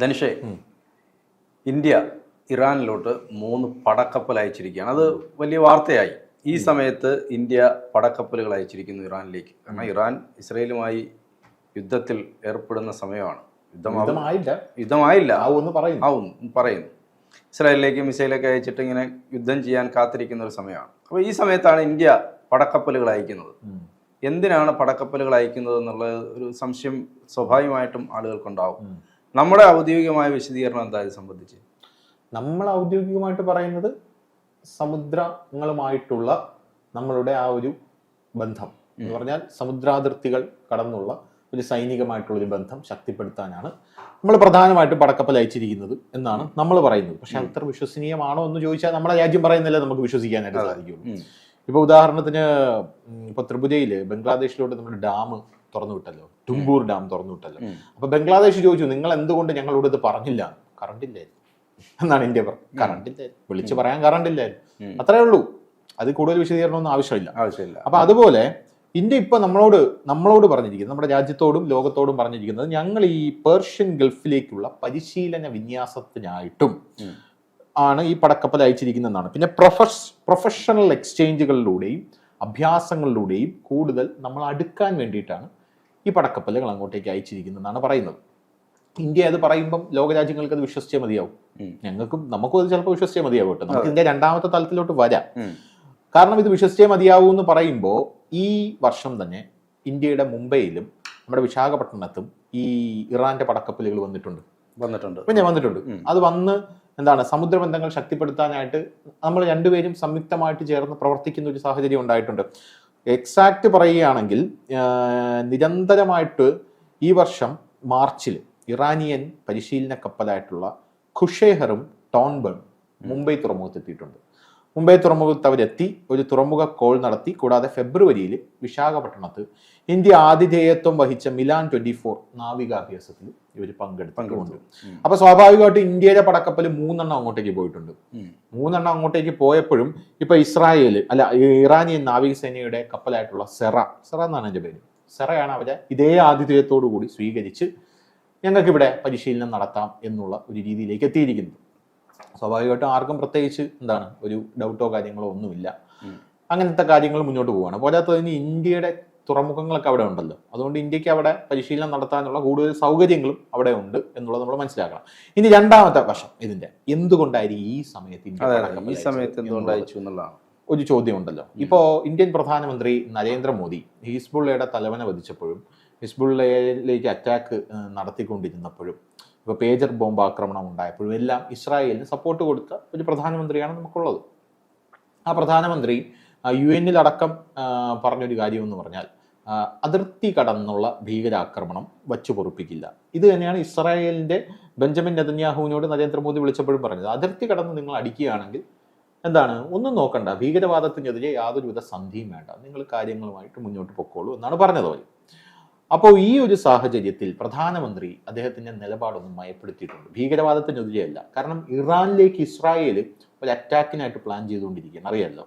ധനുഷേ India ഇറാനിലോട്ട് മൂന്ന് പടക്കപ്പൽ അയച്ചിരിക്കുകയാണ്. അത് വലിയ വാർത്തയായി. ഈ സമയത്ത് ഇന്ത്യ പടക്കപ്പലുകൾ അയച്ചിരിക്കുന്നു ഇറാനിലേക്ക്. കാരണം ഇറാൻ ഇസ്രയേലുമായി യുദ്ധത്തിൽ ഏർപ്പെടുന്ന സമയമാണ്. യുദ്ധമായില്ല. യുദ്ധമായില്ല. ആവുമെന്ന് പറയുന്നു. ആവും പറയുന്നു. ഇസ്രായേലിലേക്ക് മിസൈലൊക്കെ അയച്ചിട്ട് ഇങ്ങനെ യുദ്ധം ചെയ്യാൻ കാത്തിരിക്കുന്ന ഒരു സമയമാണ്. അപ്പോൾ ഈ സമയത്താണ് ഇന്ത്യ പടക്കപ്പലുകൾ അയക്കുന്നത്. എന്തിനാണ് പടക്കപ്പലുകൾ അയക്കുന്നത് എന്നുള്ള ഒരു സംശയം സ്വാഭാവികമായിട്ടും ആളുകൾക്കുണ്ടാവും. നമ്മുടെ ഔദ്യോഗികമായ വിശദീകരണം എന്താ ഇത് സംബന്ധിച്ച്? നമ്മൾ ഔദ്യോഗികമായിട്ട് പറയുന്നത് സമുദ്രങ്ങളുമായിട്ടുള്ള നമ്മളുടെ ആ ഒരു ബന്ധം. എന്ന് പറഞ്ഞാൽ സമുദ്രാതിർത്തികൾ കടന്നുള്ള ഒരു സൈനികമായിട്ടുള്ള ഒരു ബന്ധം ശക്തിപ്പെടുത്താനാണ് നമ്മൾ പ്രധാനമായിട്ടും പടക്കപ്പൽ അയച്ചിരിക്കുന്നത് എന്നാണ് നമ്മൾ പറയുന്നത്. പക്ഷെ അത്ര വിശ്വസനീയമാണോ എന്ന് ചോദിച്ചാൽ നമ്മുടെ രാജ്യം പറയുന്നില്ല നമുക്ക് വിശ്വസിക്കാനായിട്ട് സാധിക്കുള്ളൂ. ഇപ്പൊ ഉദാഹരണത്തിന് ഇപ്പൊ ത്രിപുരയിൽ ബംഗ്ലാദേശിലോട്ട് നമ്മുടെ ഡാം തുറന്നു വിട്ടല്ലോ ടുംബൂർ ഡാം തുറന്നു വിട്ടല്ലോ. അപ്പൊ ബംഗ്ലാദേശ് ചോദിച്ചു നിങ്ങൾ എന്തുകൊണ്ട് ഞങ്ങളോട് ഇത് പറഞ്ഞില്ല? കറണ്ട് ഇല്ലായിരുന്നു എന്നാണ് ഇന്ത്യ പറഞ്ഞത്. കറണ്ട് ഇല്ലായിരുന്നു വിളിച്ചു പറയാൻ കറണ്ട് ഇല്ലായിരുന്നു. അത്രേ ഉള്ളൂ. അത് കൂടുതൽ വിശദീകരണമൊന്നും ആവശ്യമില്ല. ആവശ്യമില്ല. അപ്പൊ അതുപോലെ ഇന്ത്യ ഇപ്പൊ നമ്മളോട് നമ്മളോട് പറഞ്ഞിരിക്കുന്നത് നമ്മുടെ രാജ്യത്തോടും ലോകത്തോടും പറഞ്ഞിരിക്കുന്നത് ഞങ്ങൾ ഈ പേർഷ്യൻ ഗൾഫിലേക്കുള്ള പരിശീലന വിന്യാസത്തിനായിട്ടും. ആണ് ഈ പടക്കപ്പൽ അയച്ചിരിക്കുന്നതെന്നാണ്. പിന്നെ പ്രൊഫഷ് പ്രൊഫഷണൽ എക്സ്ചേഞ്ചുകളിലൂടെയും അഭ്യാസങ്ങളിലൂടെയും കൂടുതൽ നമ്മൾ അടുക്കാൻ വേണ്ടിയിട്ടാണ് ഈ പടക്കപ്പലുകൾ അങ്ങോട്ടേക്ക് അയച്ചിരിക്കുന്നതെന്നാണ് പറയുന്നത്. ഇന്ത്യ അത് പറയുമ്പം ലോകരാജ്യങ്ങൾക്ക് അത് വിശ്വസിച്ചേ മതിയാവും. ഞങ്ങൾക്കും നമുക്കും അത് ചിലപ്പോൾ വിശ്വസിച്ചേ മതിയാവും കേട്ടോ. നമുക്ക് ഇന്ത്യ രണ്ടാമത്തെ തലത്തിലോട്ട് വരാം. കാരണം ഇത് വിശ്വസിച്ചേ മതിയാവൂ എന്ന് പറയുമ്പോൾ ഈ വർഷം തന്നെ ഇന്ത്യയുടെ മുംബൈയിലും നമ്മുടെ വിശാഖപട്ടണത്തും ഈ ഇറാന്റെ പടക്കപ്പലുകൾ വന്നിട്ടുണ്ട്. വന്നിട്ടുണ്ട്. പിന്നെ വന്നിട്ടുണ്ട്. അത് വന്ന് എന്താണ് സമുദ്രബന്ധങ്ങൾ ശക്തിപ്പെടുത്താനായിട്ട് നമ്മൾ രണ്ടുപേരും സംയുക്തമായിട്ട് ചേർന്ന് പ്രവർത്തിക്കുന്ന ഒരു സാഹചര്യം ഉണ്ടായിട്ടുണ്ട്. എക്സാക്ട് പറയുകയാണെങ്കിൽ നിരന്തരമായിട്ട് ഈ വർഷം മാർച്ചിൽ ഇറാനിയൻ പരിശീലന കപ്പലായിട്ടുള്ള ഖുഷേഹറും ടോൺബേൺ മുംബൈ തുറമുഖത്തെത്തിയിട്ടുണ്ട്. മുംബൈ തുറമുഖത്ത് അവരെത്തി ഒരു തുറമുഖ കോൾ നടത്തി. കൂടാതെ ഫെബ്രുവരിയിൽ വിശാഖപട്ടണത്ത് ഇന്ത്യ ആതിഥേയത്വം വഹിച്ച മിലാൻ ട്വന്റി ഫോർ നാവികാഭ്യാസത്തിൽ ഇവർ പങ്കെടുത്തു. അപ്പൊ സ്വാഭാവികമായിട്ട് ഇന്ത്യയുടെ പടക്കപ്പൽ മൂന്നെണ്ണം അങ്ങോട്ടേക്ക് പോയിട്ടുണ്ട്. മൂന്നെണ്ണം അങ്ങോട്ടേക്ക് പോയപ്പോഴും ഇപ്പൊ ഇസ്രായേൽ അല്ല ഇറാനിയൻ നാവികസേനയുടെ കപ്പലായിട്ടുള്ള സെറ സെറ എന്നാണ് എന്റെ പേര്. സെറയാണ് അവരെ ഇതേ ആതിഥേയത്തോടു കൂടി സ്വീകരിച്ച് ഞങ്ങൾക്ക് ഇവിടെ പരിശീലനം നടത്താം എന്നുള്ള ഒരു രീതിയിലേക്ക് എത്തിയിരിക്കുന്നത്. സ്വാഭാവികമായിട്ടും ആർക്കും പ്രത്യേകിച്ച് എന്താണ് ഒരു ഡൗട്ടോ കാര്യങ്ങളോ ഒന്നുമില്ല. അങ്ങനത്തെ കാര്യങ്ങൾ മുന്നോട്ട് പോവുകയാണ്. പോരാത്തതിന് ഇന്ത്യയുടെ തുറമുഖങ്ങളൊക്കെ അവിടെ ഉണ്ടല്ലോ. അതുകൊണ്ട് ഇന്ത്യയ്ക്ക് അവിടെ പരിശീലനം നടത്താനുള്ള കൂടുതൽ സൗകര്യങ്ങളും അവിടെ ഉണ്ട് എന്നുള്ളത് നമ്മൾ മനസ്സിലാക്കണം. ഇനി രണ്ടാമത്തെ വശം ഇതിന്റെ എന്തുകൊണ്ടായിരിക്കും ഈ സമയത്ത് ഈ സമയത്ത് അയച്ചത് എന്തുകൊണ്ട് എന്നുള്ളത് എന്നുള്ളതാണ്. ഒരു ചോദ്യമുണ്ടല്ലോ. ഇപ്പോ ഇന്ത്യൻ പ്രധാനമന്ത്രി നരേന്ദ്രമോദി ഹിസ്ബുള്ളയുടെ തലവനെ വധിച്ചപ്പോഴും ഹിസ്ബുള്ളയിലേക്ക് അറ്റാക്ക് നടത്തിക്കൊണ്ടിരുന്നപ്പോഴും ഇപ്പോൾ പേജർ ബോംബ് ആക്രമണം ഉണ്ടായപ്പോഴും എല്ലാം ഇസ്രായേലിന് സപ്പോർട്ട് കൊടുത്ത ഒരു പ്രധാനമന്ത്രിയാണ് നമുക്കുള്ളത്. ആ പ്രധാനമന്ത്രി യു എന്നിലടക്കം പറഞ്ഞൊരു കാര്യമെന്ന് പറഞ്ഞാൽ അതിർത്തി കടന്നുള്ള ഭീകരാക്രമണം വച്ചു പൊറുപ്പിക്കില്ല. ഇത് തന്നെയാണ് ഇസ്രായേലിന്റെ ബെഞ്ചമിൻ നെതന്യാഹുവിനോട് നരേന്ദ്രമോദി വിളിച്ചപ്പോഴും പറഞ്ഞത്. അതിർത്തി കടന്ന് നിങ്ങൾ അടിക്കുകയാണെങ്കിൽ എന്താണ്? ഒന്നും നോക്കണ്ട. ഭീകരവാദത്തിനെതിരെ യാതൊരുവിധ സന്ധിയും വേണ്ട. നിങ്ങൾ കാര്യങ്ങളുമായിട്ട് മുന്നോട്ട് പൊക്കോളൂ എന്നാണ് പറഞ്ഞത് അവർ അപ്പോൾ ഈ ഒരു സാഹചര്യത്തിൽ പ്രധാനമന്ത്രി അദ്ദേഹത്തിന്റെ നിലപാടൊന്നും മയപ്പെടുത്തിയിട്ടുണ്ട്. ഭീകരവാദത്തിനെതിരെയല്ല കാരണം ഇറാനിലേക്ക് ഇസ്രായേൽ ഒരു അറ്റാക്കിനായിട്ട് പ്ലാൻ ചെയ്തുകൊണ്ടിരിക്കുകയാണ്. അറിയാമല്ലോ.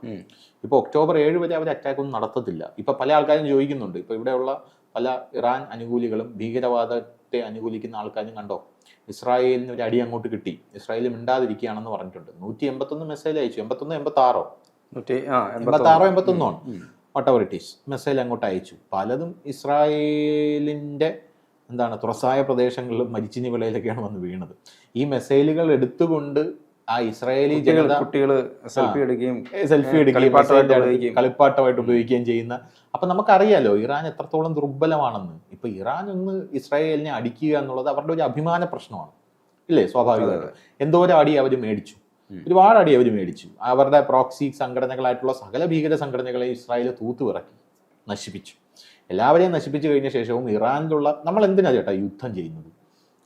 ഇപ്പോൾ ഒക്ടോബർ ഏഴ് വരെ അവർ അറ്റാക്ക് ഒന്നും നടത്തത്തില്ല. ഇപ്പൊ പല ആൾക്കാരും ചോദിക്കുന്നുണ്ട്. ഇപ്പൊ ഇവിടെയുള്ള പല ഇറാൻ അനുകൂലികളും ഭീകരവാദത്തെ അനുകൂലിക്കുന്ന ആൾക്കാരും കണ്ടോ? ഇസ്രായേലിന് ഒരു അടി അങ്ങോട്ട് കിട്ടി. ഇസ്രായേൽ മിണ്ടാതിരിക്കുകയാണെന്ന് പറഞ്ഞിട്ടുണ്ട്. നൂറ്റി എൺപത്തൊന്ന് മെസ്സേജ് അയച്ചു എൺപത്തൊന്ന്. എൺപത്തി ആറോ എൺപത്തി ആറോ എൺപത്തൊന്നോ വട്ടവർ ഇറ്റ് ഈസ് മെസ്സേജ് അങ്ങോട്ട് അയച്ചു. പലതും ഇസ്രായേലിന്റെ എന്താണ് തുറസായ പ്രദേശങ്ങളിലും മരിച്ചിനി വിളയിലൊക്കെയാണ് വന്ന് വീണത്. ഈ മെസ്സൈലുകൾ എടുത്തുകൊണ്ട് ആ ഇസ്രായേലി ജനത കുട്ടികൾ സെൽഫി എടുക്കുകയും സെൽഫി എടുക്കുകയും കളിപ്പാട്ടമായിട്ട് ഉപയോഗിക്കുകയും. ചെയ്യുന്ന. അപ്പൊ നമുക്കറിയാലോ ഇറാൻ എത്രത്തോളം ദുർബലമാണെന്ന്. ഇപ്പൊ ഇറാൻ ഒന്ന് ഇസ്രായേലിനെ അടിക്കുക എന്നുള്ളത് അവരുടെ ഒരു അഭിമാന പ്രശ്നമാണ്. ഇല്ലേ? സ്വാഭാവികമായിട്ട്. എന്തോരം അടി അവർ മേടിച്ചു. ഒരുപാട് അടി അവർ മേടിച്ചു. അവരുടെ പ്രോക്സി സംഘടനകളായിട്ടുള്ള സകല ഭീകര സംഘടനകളെ ഇസ്രായേൽ തൂത്തുവിറക്കി നശിപ്പിച്ചു. എല്ലാവരെയും നശിപ്പിച്ചു കഴിഞ്ഞ ശേഷവും ഇറാനിലുള്ള നമ്മൾ എന്തിനാ ചേട്ടാ യുദ്ധം ചെയ്യുന്നത്?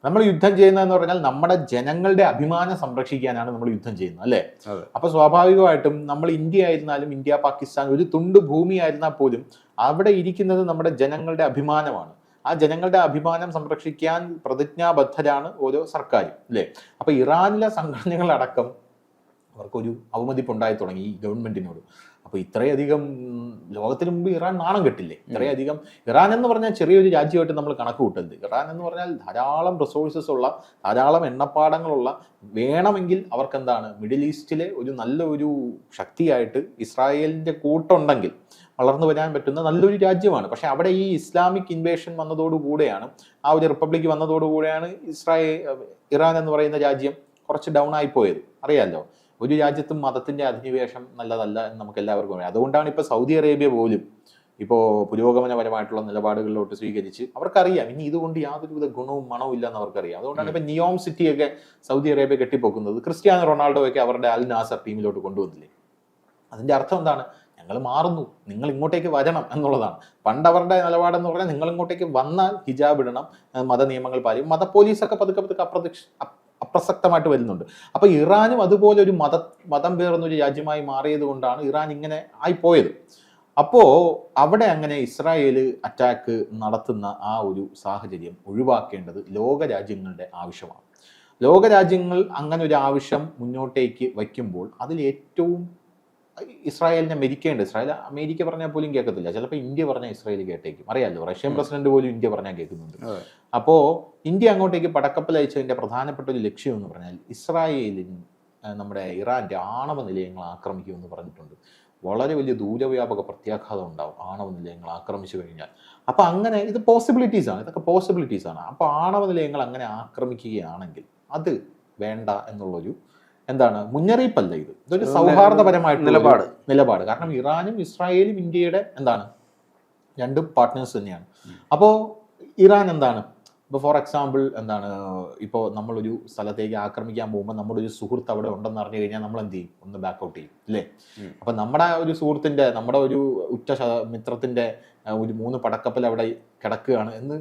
നമ്മൾ യുദ്ധം ചെയ്യുന്നതെന്ന് പറഞ്ഞാൽ നമ്മുടെ ജനങ്ങളുടെ അഭിമാനം സംരക്ഷിക്കാനാണ് നമ്മൾ യുദ്ധം ചെയ്യുന്നത് അല്ലേ. അപ്പൊ സ്വാഭാവികമായിട്ടും നമ്മൾ ഇന്ത്യ ആയിരുന്നാലും ഇന്ത്യ പാകിസ്ഥാൻ ഒരു തുണ്ട് ഭൂമി ആയിരുന്നാൽ പോലും അവിടെ ഇരിക്കുന്നത് നമ്മുടെ ജനങ്ങളുടെ അഭിമാനമാണ്. ആ ജനങ്ങളുടെ അഭിമാനം സംരക്ഷിക്കാൻ പ്രതിജ്ഞാബദ്ധരാണ് ഓരോ സർക്കാരും അല്ലേ? അപ്പൊ ഇറാനിലെ സംഘടനകളടക്കം അവർക്കൊരു അവമതിപ്പുണ്ടായി തുടങ്ങി ഈ ഗവൺമെന്റിനോട്. അപ്പോൾ ഇത്രയധികം ലോകത്തിന് മുമ്പ് ഇറാൻ നാണം കെട്ടില്ലേ? ഇത്രയധികം ഇറാൻ എന്ന് പറഞ്ഞാൽ ചെറിയൊരു രാജ്യമായിട്ട് നമ്മൾ കണക്ക് കൂട്ടരുത്. ഇറാൻ എന്ന് പറഞ്ഞാൽ ധാരാളം റിസോഴ്സസ് ഉള്ള ധാരാളം എണ്ണപ്പാടങ്ങളുള്ള വേണമെങ്കിൽ അവർക്ക് എന്താണ് മിഡിൽ ഈസ്റ്റിലെ ഒരു നല്ലൊരു ശക്തിയായിട്ട് ഇസ്രായേലിന്റെ കൂട്ടുണ്ടെങ്കിൽ വളർന്നു വരാൻ പറ്റുന്ന നല്ലൊരു രാജ്യമാണ്. പക്ഷേ അവിടെ ഈ ഇസ്ലാമിക് ഇൻവേഷൻ വന്നതോടുകൂടെയാണ് ആ ഒരു റിപ്പബ്ലിക് വന്നതോടുകൂടെയാണ് ഇസ്രായേൽ ഇറാൻ എന്ന് പറയുന്ന രാജ്യം കുറച്ച് ഡൗൺ ആയി പോയത്. അറിയാലോ? ഒരു രാജ്യത്തും മതത്തിന്റെ അധിനിവേശം നല്ലതല്ല എന്ന് നമുക്ക് എല്ലാവർക്കും അറിയാം. അതുകൊണ്ടാണ് ഇപ്പോൾ സൗദി അറേബ്യ പോലും ഇപ്പോൾ പുരോഗമനപരമായിട്ടുള്ള നിലപാടുകളിലോട്ട് സ്വീകരിച്ച് അവർക്കറിയാം. ഇനി ഇതുകൊണ്ട് യാതൊരുവിധ ഗുണവും മണവും ഇല്ലെന്ന് അവർക്കറിയാം. അതുകൊണ്ടാണ് ഇപ്പൊ നിയോം സിറ്റിയൊക്കെ സൗദി അറേബ്യ കെട്ടിപ്പൊക്കുന്നത്. ക്രിസ്ത്യാനോ റൊണാൾഡോ ഒക്കെ അവരുടെ അൽ നാസർ ടീമിലോട്ട് കൊണ്ടുവന്നില്ലേ? അതിന്റെ അർത്ഥം എന്താണ്? ഞങ്ങൾ മാറുന്നു. നിങ്ങൾ ഇങ്ങോട്ടേക്ക് വരണം എന്നുള്ളതാണ്. പണ്ട് അവരുടെ നിലപാടെന്ന് പറഞ്ഞാൽ നിങ്ങൾ ഇങ്ങോട്ടേക്ക് വന്നാൽ ഹിജാബ് ഇടണം മത നിയമങ്ങൾ പാലിക്കും. മത പോലീസൊക്കെ പതുക്കെ പതുക്കെ അപ്രത്യക്ഷ അപ്- അപ്രസക്തമായിട്ട് വരുന്നുണ്ട്. അപ്പോൾ ഇറാനും അതുപോലെ ഒരു മത മതം പേർന്ന ഒരു രാജ്യമായി മാറിയത് കൊണ്ടാണ് ഇറാൻ ഇങ്ങനെ ആയിപ്പോയത്. അപ്പോൾ അവിടെ അങ്ങനെ ഇസ്രായേൽ അറ്റാക്ക് നടത്തുന്ന ആ ഒരു സാഹചര്യം ഒഴിവാക്കേണ്ടത് ലോക രാജ്യങ്ങളുടെ ആവശ്യമാണ്. ലോക രാജ്യങ്ങൾ അങ്ങനെ ഒരു ആവശ്യം മുന്നോട്ടേക്ക് വയ്ക്കുമ്പോൾ അതിൽ ഏറ്റവും ഇസ്രായേലിനെ മരിക്കേണ്ട ഇസ്രായേൽ അമേരിക്ക പറഞ്ഞാൽ പോലും കേൾക്കത്തില്ല. ചിലപ്പോൾ ഇന്ത്യ പറഞ്ഞാൽ ഇസ്രായേൽ കേട്ടേക്കും. അറിയാമല്ലോ റഷ്യൻ പ്രസിഡന്റ് പോലും ഇന്ത്യ പറഞ്ഞാൽ കേൾക്കുന്നുണ്ട്. അപ്പോൾ ഇന്ത്യ അങ്ങോട്ടേക്ക് പടക്കപ്പൽ അയച്ചതിന്റെ പ്രധാനപ്പെട്ട ഒരു ലക്ഷ്യം എന്ന് പറഞ്ഞാൽ ഇസ്രായേലിൻ നമ്മുടെ ഇറാന്റെ ആണവ നിലയങ്ങൾ ആക്രമിക്കുമെന്ന് പറഞ്ഞിട്ടുണ്ട്. വളരെ വലിയ ദൂരവ്യാപക പ്രത്യാഘാതം ഉണ്ടാവും ആണവ നിലയങ്ങൾ ആക്രമിച്ചു കഴിഞ്ഞാൽ. അപ്പോൾ അങ്ങനെ ഇത് പോസിബിലിറ്റീസ് ആണ്. ഇതൊക്കെ പോസിബിലിറ്റീസ് ആണ്. അപ്പോൾ ആണവ നിലയങ്ങൾ അങ്ങനെ ആക്രമിക്കുകയാണെങ്കിൽ അത് വേണ്ട എന്നുള്ളൊരു എന്താണ്? മുന്നറിയിപ്പല്ല ഇത്. ഇതൊരു സൗഹാർദ്ദപരമായിട്ട് നിലപാട്. നിലപാട്. കാരണം ഇറാനും ഇസ്രായേലും ഇന്ത്യയുടെ എന്താണ്? രണ്ടും പാർട്ട്നേഴ്സ് തന്നെയാണ്. അപ്പോൾ ഇറാൻ എന്താണ്? ഇപ്പോൾ ഫോർ എക്സാമ്പിൾ എന്താണ്? ഇപ്പോൾ നമ്മളൊരു സ്ഥലത്തേക്ക് ആക്രമിക്കാൻ പോകുമ്പോൾ നമ്മുടെ ഒരു സുഹൃത്ത് അവിടെ ഉണ്ടെന്ന് അറിഞ്ഞു കഴിഞ്ഞാൽ നമ്മൾ എന്ത് ചെയ്യും? ഒന്ന് ബാക്ക് ഔട്ട് ചെയ്യും. അല്ലേ. അപ്പം നമ്മുടെ ഒരു സുഹൃത്തിന്റെ നമ്മുടെ ഒരു ഉറ്റ മിത്രത്തിന്റെ മിത്രത്തിന്റെ ഒരു മൂന്ന് പടക്കപ്പൽ അവിടെ കിടക്കുകയാണ് എന്ന്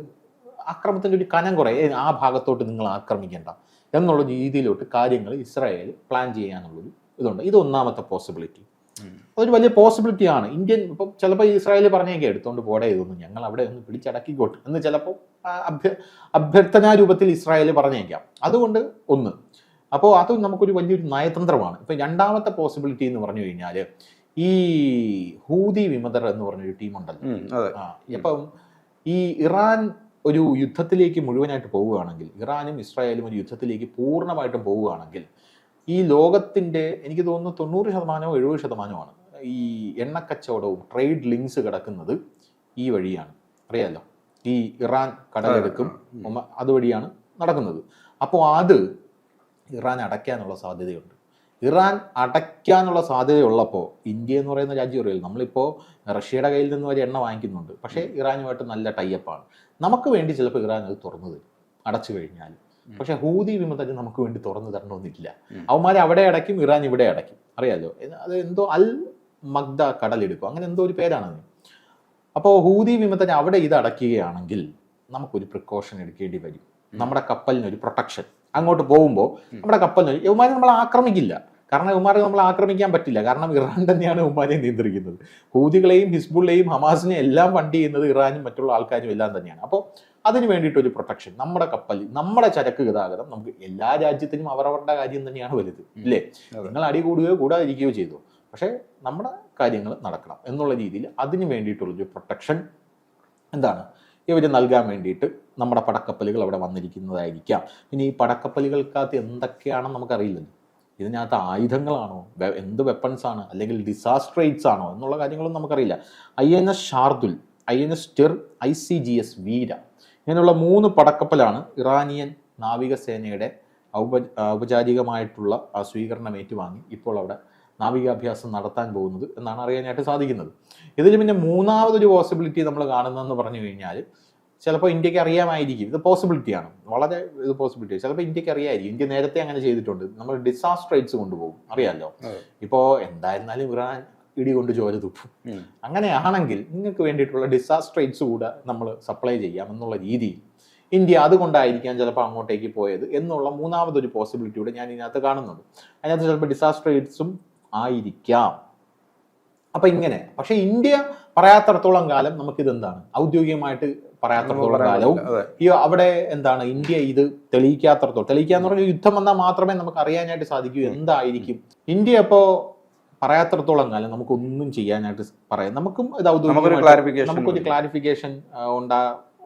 ആക്രമത്തിന്റെ ഒരു കനം കുറേ ആ ഭാഗത്തോട്ട് നിങ്ങൾ ആക്രമിക്കേണ്ട. എന്നുള്ള രീതിയിലോട്ട് കാര്യങ്ങൾ ഇസ്രായേൽ പ്ലാൻ ചെയ്യാനുള്ളൊരു ഇതുണ്ട്. ഇത് ഒന്നാമത്തെ പോസിബിലിറ്റി അതൊരു വലിയ പോസിബിലിറ്റി ആണ്. ഇന്ത്യൻ ഇപ്പം ചിലപ്പോൾ ഇസ്രായേൽ പറഞ്ഞേക്കെ എടുത്തോണ്ട് പോടേ ഇതൊന്നും. ഞങ്ങൾ അവിടെ ഒന്ന് പിടിച്ചടക്കിക്കോട്ടെ എന്ന് ചിലപ്പോൾ അഭ്യ അഭ്യർത്ഥനാ രൂപത്തിൽ ഇസ്രായേൽ പറഞ്ഞേക്കാം. അതുകൊണ്ട് ഒന്ന്. അപ്പോൾ അത് നമുക്കൊരു വലിയൊരു നയതന്ത്രമാണ്. ഇപ്പം രണ്ടാമത്തെ പോസിബിലിറ്റി എന്ന് പറഞ്ഞു കഴിഞ്ഞാൽ ഈ ഹൂതി വിമതർ എന്ന് പറഞ്ഞൊരു ടീമുണ്ടല്ലോ ഇപ്പം ഈ ഇറാൻ ഒരു യുദ്ധത്തിലേക്ക് മുഴുവനായിട്ട് പോവുകയാണെങ്കിൽ ഇറാനും ഇസ്രായേലും ഒരു യുദ്ധത്തിലേക്ക് പൂർണമായിട്ടും പോവുകയാണെങ്കിൽ ഈ ലോകത്തിന്റെ എനിക്ക് തോന്നുന്നു തൊണ്ണൂറ് ശതമാനമോ എഴുപത് ശതമാനമാണ് ഈ എണ്ണക്കച്ചവടവും ട്രേഡ് ലിങ്ക്സ് കിടക്കുന്നത് ഈ വഴിയാണ്. അറിയാലോ? ഈ ഇറാൻ കടലെടുക്കും അതുവഴിയാണ് നടക്കുന്നത്. അപ്പോൾ അത് ഇറാൻ അടയ്ക്കാനുള്ള സാധ്യതയുണ്ട്. ഇറാൻ അടയ്ക്കാനുള്ള സാധ്യതയുള്ളപ്പോൾ ഇന്ത്യ എന്ന് പറയുന്ന രാജ്യം അറിയില്ല നമ്മളിപ്പോൾ റഷ്യയുടെ കയ്യിൽ നിന്ന് വരെ എണ്ണ വാങ്ങിക്കുന്നുണ്ട്. പക്ഷേ ഇറാനുമായിട്ട് നല്ല ടൈപ്പാണ് നമുക്ക് വേണ്ടി ചിലപ്പോൾ ഇറാൻ അത് തുറന്നു തരും. അടച്ചു കഴിഞ്ഞാൽ. പക്ഷെ ഹൂതി വിമതന് നമുക്ക് വേണ്ടി തുറന്നു തരണമെന്നില്ല. അവന്മാർ അവിടെ അടയ്ക്കും ഇറാൻ ഇവിടെ അടയ്ക്കും. അറിയാലോ? അത് എന്തോ അൽ മഗ്ദ കടലെടുക്കും അങ്ങനെ എന്തോ ഒരു പേരാണ് അപ്പോൾ ഹൂതി വിമതന് അവിടെ ഇത് അടയ്ക്കുകയാണെങ്കിൽ നമുക്കൊരു പ്രിക്കോഷൻ എടുക്കേണ്ടി വരും. നമ്മുടെ കപ്പലിനൊരു പ്രൊട്ടക്ഷൻ അങ്ങോട്ട് പോകുമ്പോൾ നമ്മുടെ കപ്പൽ ഇവന്മാരെ നമ്മൾ ആക്രമിക്കില്ല. കാരണം ഇവന്മാരെ നമ്മൾ ആക്രമിക്കാൻ പറ്റില്ല. കാരണം ഇറാൻ തന്നെയാണ് ഇവന്മാരെ നിയന്ത്രിക്കുന്നത്. ഹൂതികളെയും ഹിസ്ബുള്ളെയും ഹമാസിനെയും എല്ലാം ഫണ്ട് ചെയ്യുന്നത് ഇറാനും മറ്റുള്ള ആൾക്കാരും എല്ലാം തന്നെയാണ്. അപ്പോൾ അതിന് വേണ്ടിയിട്ടൊരു പ്രൊട്ടക്ഷൻ നമ്മുടെ കപ്പൽ നമ്മുടെ ചരക്ക് ഗതാഗതം നമുക്ക് എല്ലാ രാജ്യത്തിനും അവരവരുടെ കാര്യം തന്നെയാണ് വലുത്. ഇല്ലേ? നിങ്ങൾ അടി കൂടുകയോ കൂടാതിരിക്കുകയോ ചെയ്തു. പക്ഷേ നമ്മുടെ കാര്യങ്ങൾ നടക്കണം എന്നുള്ള രീതിയിൽ അതിന് വേണ്ടിയിട്ടുള്ളൊരു പ്രൊട്ടക്ഷൻ എന്താണ്? ഇവർ നൽകാൻ വേണ്ടിയിട്ട് നമ്മുടെ പടക്കപ്പലുകൾ അവിടെ വന്നിരിക്കുന്നതായിരിക്കാം. ഇനി ഈ പടക്കപ്പലുകൾക്കകത്ത് എന്തൊക്കെയാണെന്ന് നമുക്കറിയില്ലല്ലോ. ഇതിനകത്ത് ആയുധങ്ങളാണോ? എന്ത് വെപ്പൺസ് ആണ്? അല്ലെങ്കിൽ ഡിസാസ്ട്രേറ്റ്സ് ആണോ? എന്നുള്ള കാര്യങ്ങളൊന്നും നമുക്കറിയില്ല. I N S Shardul I N S Tir I C G S Veera ഇങ്ങനെയുള്ള മൂന്ന് പടക്കപ്പലാണ് ഇറാനിയൻ നാവികസേനയുടെ ഔപ ഔപചാരികമായിട്ടുള്ള സ്വീകരണം ഏറ്റുവാങ്ങി ഇപ്പോൾ അവിടെ നാവികാഭ്യാസം നടത്താൻ പോകുന്നത് എന്നാണ് അറിയാനായിട്ട് സാധിക്കുന്നത്. ഇതിൽ പിന്നെ മൂന്നാമതൊരു പോസിബിലിറ്റി നമ്മൾ കാണുന്നതെന്ന് പറഞ്ഞു കഴിഞ്ഞാൽ ചിലപ്പോൾ ഇന്ത്യയ്ക്ക് അറിയാമായിരിക്കും. ഇത് പോസിബിലിറ്റിയാണ് വളരെ ഇത് പോസിബിലിറ്റി ചിലപ്പോൾ ഇന്ത്യയ്ക്ക് അറിയാമായിരിക്കും. ഇന്ത്യ നേരത്തെ അങ്ങനെ ചെയ്തിട്ടുണ്ട്. നമ്മൾ ഡിസാസ്ട്രേറ്റ്സ് കൊണ്ടുപോകും. അറിയാമല്ലോ. ഇപ്പോൾ എന്തായിരുന്നാലും ഇറാൻ ഇടി കൊണ്ട് ചോര തുപ്പും. അങ്ങനെയാണെങ്കിൽ നിങ്ങൾക്ക് വേണ്ടിയിട്ടുള്ള ഡിസാസ്ട്രേറ്റ്സ് കൂടെ നമ്മൾ സപ്ലൈ ചെയ്യാം എന്നുള്ള രീതിയിൽ ഇന്ത്യ അതുകൊണ്ടായിരിക്കാം ചിലപ്പോൾ അങ്ങോട്ടേക്ക് പോയത് എന്നുള്ള മൂന്നാമതൊരു പോസിബിലിറ്റിയുടെ ഞാൻ ഇതിനകത്ത് കാണുന്നുണ്ട്. അതിനകത്ത് ചിലപ്പോൾ ഡിസാസ്ട്രേറ്റ്സും ആയിരിക്കാം. അപ്പൊ ഇങ്ങനെ. പക്ഷെ ഇന്ത്യ പറയാത്തടത്തോളം കാലം നമുക്കിത് എന്താണ് ഔദ്യോഗികമായിട്ട് പറയാത്തടത്തോളം കാലവും ഈ അവിടെ എന്താണ്? ഇന്ത്യ ഇത് തെളിയിക്കാത്തടത്തോളം തെളിയിക്കാന്ന് പറഞ്ഞാൽ യുദ്ധം വന്നാൽ മാത്രമേ നമുക്ക് അറിയാനായിട്ട് സാധിക്കൂ. എന്തായിരിക്കും? ഇന്ത്യ ഇപ്പോ പറയാത്തടത്തോളം കാലം നമുക്കൊന്നും ചെയ്യാനായിട്ട് പറയാം. നമുക്കും ഇത് ഔദ്യോഗിക ഔദ്യോഗികമായിട്ട് നമുക്കൊരു ക്ലാരിഫിക്കേഷൻ ഉണ്ടാ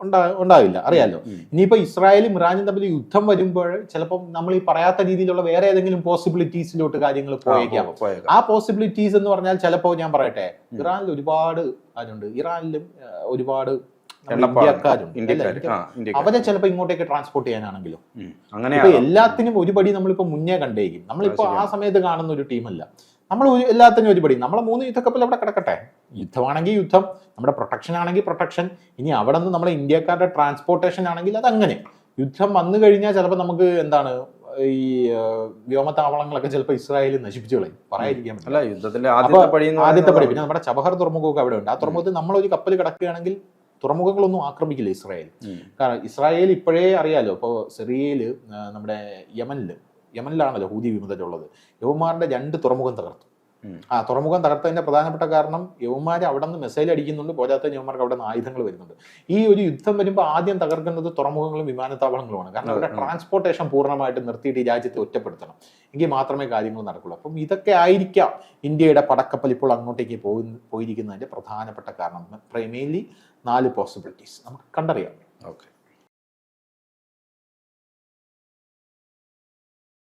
ഉണ്ടാ- ഉണ്ടാവില്ല. അറിയാലോ? ഇനിയിപ്പോ ഇസ്രായേലും ഇറാനും തമ്മിൽ യുദ്ധം വരുമ്പോൾ ചിലപ്പോൾ നമ്മൾ ഈ പറയാത്ത രീതിയിലുള്ള വേറെ ഏതെങ്കിലും പോസിബിലിറ്റീസിലോട്ട് കാര്യങ്ങൾ പോയേക്കാം. ആ പോസിബിലിറ്റീസ് എന്ന് പറഞ്ഞാൽ ചിലപ്പോൾ ഞാൻ പറയട്ടെ ഇറാനിൽ ഒരുപാട് ആരുണ്ട്? ഇറാനിലും ഒരുപാട് അവരെ ചിലപ്പോ ഇങ്ങോട്ടേക്ക് ട്രാൻസ്പോർട്ട് ചെയ്യാനാണെങ്കിലും. അങ്ങനെ എല്ലാത്തിനും ഒരുപടി നമ്മളിപ്പോ മുന്നേ കണ്ടേക്കും. നമ്മളിപ്പോ ആ സമയത്ത് കാണുന്ന ഒരു ടീമല്ല. നമ്മൾ എല്ലാത്തിനും ഒരുപടി. നമ്മളെ മൂന്ന് യുദ്ധക്കപ്പൽ അവിടെ കിടക്കട്ടെ. യുദ്ധമാണെങ്കിൽ യുദ്ധം നമ്മുടെ പ്രൊട്ടക്ഷൻ ആണെങ്കിൽ പ്രൊട്ടക്ഷൻ ഇനി അവിടെ നിന്ന് നമ്മുടെ ഇന്ത്യക്കാരുടെ ട്രാൻസ്പോർട്ടേഷൻ ആണെങ്കിൽ അതങ്ങനെ. യുദ്ധം വന്നു കഴിഞ്ഞാൽ ചിലപ്പോൾ നമുക്ക് എന്താണ് ഈ വ്യോമത്താവളങ്ങളൊക്കെ ചിലപ്പോൾ ഇസ്രായേൽ നശിപ്പിച്ചു കളയും. പറയാതിരിക്കാൻ അല്ല യുദ്ധത്തിന്റെ ആദ്യത്തെ പടി പിന്നെ നമ്മുടെ ചബഹർ തുറമുഖമൊക്കെ അവിടെ ഉണ്ട്. ആ തുറമുഖത്ത് നമ്മളൊരു കപ്പൽ കിടക്കുകയാണെങ്കിൽ തുറമുഖങ്ങളൊന്നും ആക്രമിക്കില്ല ഇസ്രായേൽ. കാരണം ഇസ്രായേൽ ഇപ്പോഴേ അറിയാലോ ഇപ്പോൾ സിറിയയിൽ നമ്മുടെ യമനിൽ യമനിലാണല്ലോ ഹൂതി വിമതരുള്ളത് യവന്മാരുടെ രണ്ട് തുറമുഖം തകർത്തു. ആ തുറമുഖം തകർത്തതിന്റെ പ്രധാനപ്പെട്ട കാരണം യവന്മാർ അവിടെ നിന്ന് മിസൈൽ അടിക്കുന്നുണ്ട്. പോരാത്ത യവന്മാർക്ക് അവിടെ നിന്ന് ആയുധങ്ങൾ വരുന്നുണ്ട്. ഈ ഒരു യുദ്ധം വരുമ്പോൾ ആദ്യം തകർക്കുന്നത് തുറമുഖങ്ങളും വിമാനത്താവളങ്ങളുമാണ്. കാരണം അവരുടെ ട്രാൻസ്പോർട്ടേഷൻ പൂർണമായിട്ട് നിർത്തിയിട്ട് ഈ രാജ്യത്തെ ഒറ്റപ്പെടുത്തണം. എങ്കിൽ മാത്രമേ കാര്യങ്ങൾ നടക്കുള്ളൂ. അപ്പം ഇതൊക്കെ ആയിരിക്കാം ഇന്ത്യയുടെ പടക്കപ്പൽ ഇപ്പോൾ അങ്ങോട്ടേക്ക് പോയി പോയിരിക്കുന്നതിന്റെ പ്രധാനപ്പെട്ട കാരണം. മെയിൻലി നാല് പോസിബിലിറ്റീസ് നമുക്ക് കണ്ടറിയാം. ഓക്കെ